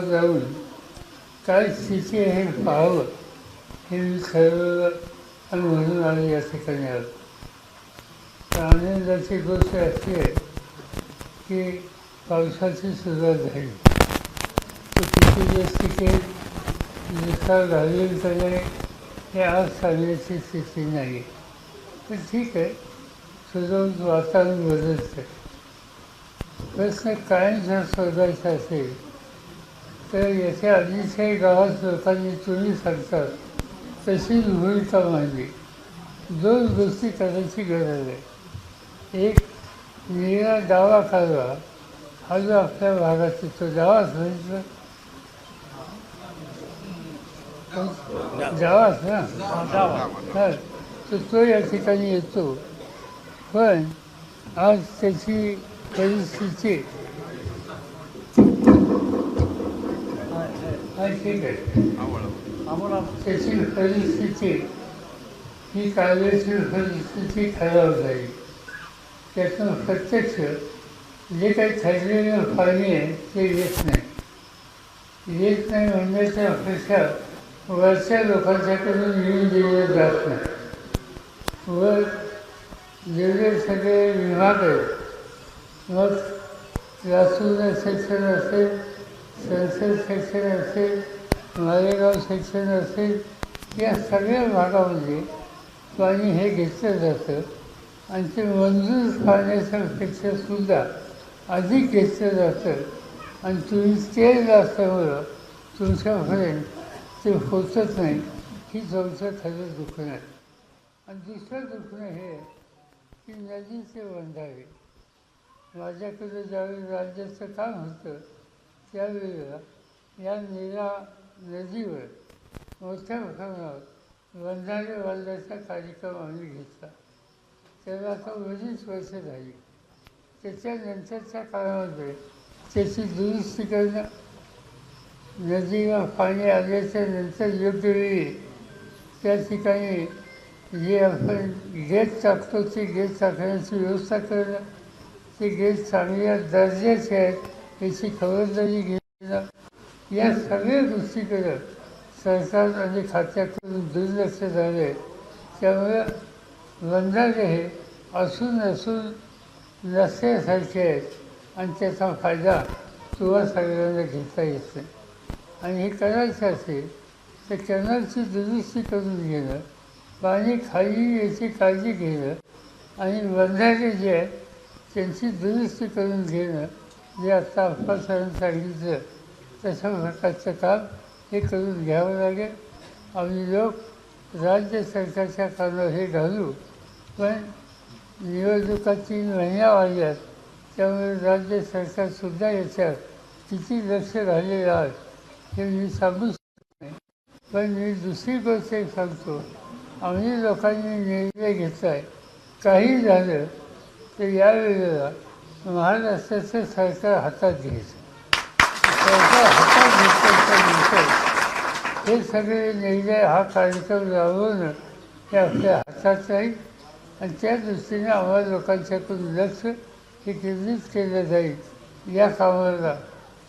जाऊन काय स्थिती हे पाहावं. हे मी ठरवलं आणि म्हणून आम्ही या ठिकाणी आलो आनंदाची गोष्ट अशी आहे की पावसाची सुरुवात झाली. तो किती दिवस टिकेल दुष्काळ घालवेल हे आज सांगण्याची स्थिती नाही. तर ठीक आहे सुजवून वातावरण बदलतं प्रश्न काय जर शोधायचा असेल तर येथे आधीच्याही गावात लोकांनी तुम्ही सरकार तशी भूमिका मांडली दोन गोष्टी करायची गरज आहे एक निळा डावा कालवा हा जो आपल्या भागात येतो डावाच असायचा डावाच ना हा तर तो या ठिकाणी येतो. पण आज त्याची परिस्थिती हा ठीक आहे त्याची परिस्थिती ही कायदेशीर परिस्थिती खराब झाली त्यातून प्रत्यक्ष जे काही ठरलेलं पाणी आहे ते येत नाही येत नाही म्हणण्याच्या अपेक्षा वरच्या लोकांच्याकडून येऊन दिलेलं जात नाही वर जेवढे सगळे विभाग आहेत मग लासूर सेक्शन असेल संसद सेक्शन असेल मालेगाव सेक्शन असेल या सगळ्या भागामध्ये पाणी हे घेतलं जातं. आणि ते मंजूर पाण्याच्या सुद्धा अधिक घेतलं जातं. आणि तुम्ही तेल असल्यामुळं तुमच्यापर्यंत ते होतच नाही. ही चौथं खरं दुखणं आहे. आणि दुसरं दुखणं हे आहे की नदीचे बंधारे. माझ्याकडे ज्यावेळी राज्याचं काम होतं त्यावेळेला या नीरा नदीवर मोठ्या प्रमाणावर वंदाने बांधण्याचा कार्यक्रम आम्ही घेतला. त्याला आता बरीच वर्ष झाली. त्याच्यानंतरच्या काळामध्ये त्याची दुरुस्ती करणं नदीला पाणी आल्याच्यानंतर योग्य वेळी त्या ठिकाणी जे आपण गेट टाकतो ते गेट टाकण्याची व्यवस्था करणं ते गेट चांगल्या दर्जाचे आहेत. याची खबरदारी घेणं या सगळ्या गोष्टीकडं सरकार आणि खात्याकडून दुर्लक्ष झालं आहे त्यामुळं बंधारे हे असून असून नसल्यासारखे आहेत आणि त्याचा फायदा तुम्हा सगळ्यांना घेता येत नाही आणि हे करायचं असेल तर कॅनलची दुरुस्ती करून घेणं पाणी खाली याची काळजी घेणं आणि बंधारे जे आहेत त्यांची दुरुस्ती करून घेणं जे आत्ता अप्पासाहेबांनी सांगितलं तशा प्रकारचं काम हे करून घ्यावं लागेल. आम्ही लोक राज्य सरकारच्या कामावर हे घालू पण निवडणुका तीन महिन्या वाढल्यात त्यामुळे राज्य सरकारसुद्धा याच्यात किती लक्ष घालेलं आहे हे मी सांगू शकत नाही. पण मी दुसरी गोष्ट एक सांगतो. आम्ही लोकांनी निर्णय घेतला आहे काही झालं तर यावेळेला महाराष्ट्राचं सरकार हातात घ्यायचं. सरकार हातात घेतल्याच्यानंतर हे सगळे निर्णय हा कार्यक्रम राबवणं हे आपल्या हातात राहील आणि त्या दृष्टीने आम्हाला लोकांच्याकडून लक्ष हे केंद्रित केलं जाईल. या कामाला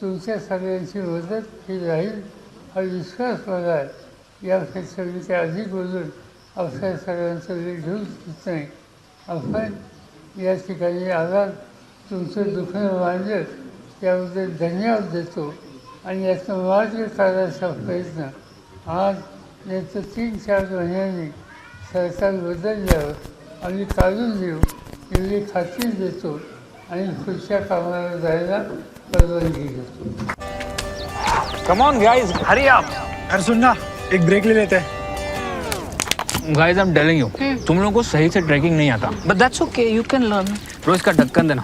तुमच्या सगळ्यांची मदत ही राहील हा विश्वास मला आहे. यापेक्षा मी ते अधिक बोलून आपल्या सगळ्यांचं वेळ घेऊ शकत नाही. आपण या ठिकाणी आलात. तुमचं दुखणं मांडलं त्याबद्दल धन्यवाद देतो. आणि याचं मार्ग काढायचा प्रयत्न. आज याचं तीन चार महिन्यांनी सरकार बदलल्यावर आम्ही काढून देऊ एवढी खात्री देतो आणि पुढच्या कामाला जायला परवानगी घेतो come on guys hurry up अरे सुन ना एक ब्रेक ले लेते. हैं guys I am telling you तुम लोगों को सही से ट्रैकिंग नहीं आता. But that's okay, you can learn. रोज का ढक्कन देना.